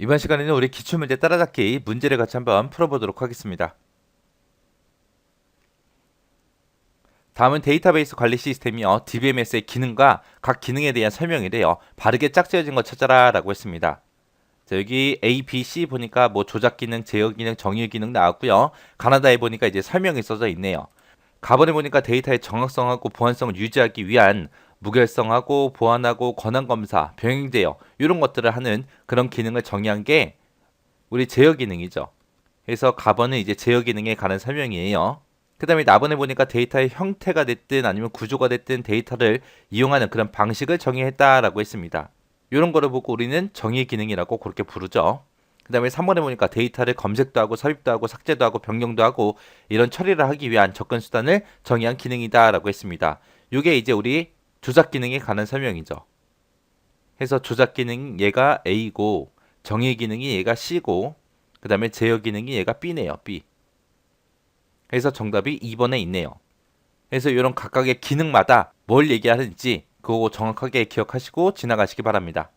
이번 시간에는 우리 기출문제 따라잡기 문제를 같이 한번 풀어보도록 하겠습니다. 다음은 데이터베이스 관리 시스템이요. DBMS의 기능과 각 기능에 대한 설명이래요. 바르게 짝지어진 거 찾아라 라고 했습니다. 자, 여기 A, B, C 보니까 뭐 조작 기능, 제어 기능, 정의 기능 나왔고요. 가나다에 보니까 이제 설명이 써져 있네요. 가번에 보니까 데이터의 정확성하고 보안성을 유지하기 위한 무결성하고 보안하고 권한 검사, 병행 제어 이런 것들을 하는 그런 기능을 정의한 게 우리 제어 기능이죠. 그래서 가번은 이제 제어 기능에 관한 설명이에요. 그 다음에 나번에 보니까 데이터의 형태가 됐든 아니면 구조가 됐든 데이터를 이용하는 그런 방식을 정의했다라고 했습니다. 이런 거를 보고 우리는 정의 기능이라고 그렇게 부르죠. 그 다음에 3번에 보니까 데이터를 검색도 하고 삽입도 하고 삭제도 하고 변경도 하고 이런 처리를 하기 위한 접근 수단을 정의한 기능이다라고 했습니다. 이게 이제 우리 조작 기능에 관한 설명이죠. 해서 조작 기능 얘가 A고 정의 기능이 얘가 C고 그 다음에 제어 기능이 얘가 B네요. B. 그래서 정답이 2번에 있네요. 그래서 이런 각각의 기능마다 뭘 얘기하는지 그거 정확하게 기억하시고 지나가시기 바랍니다.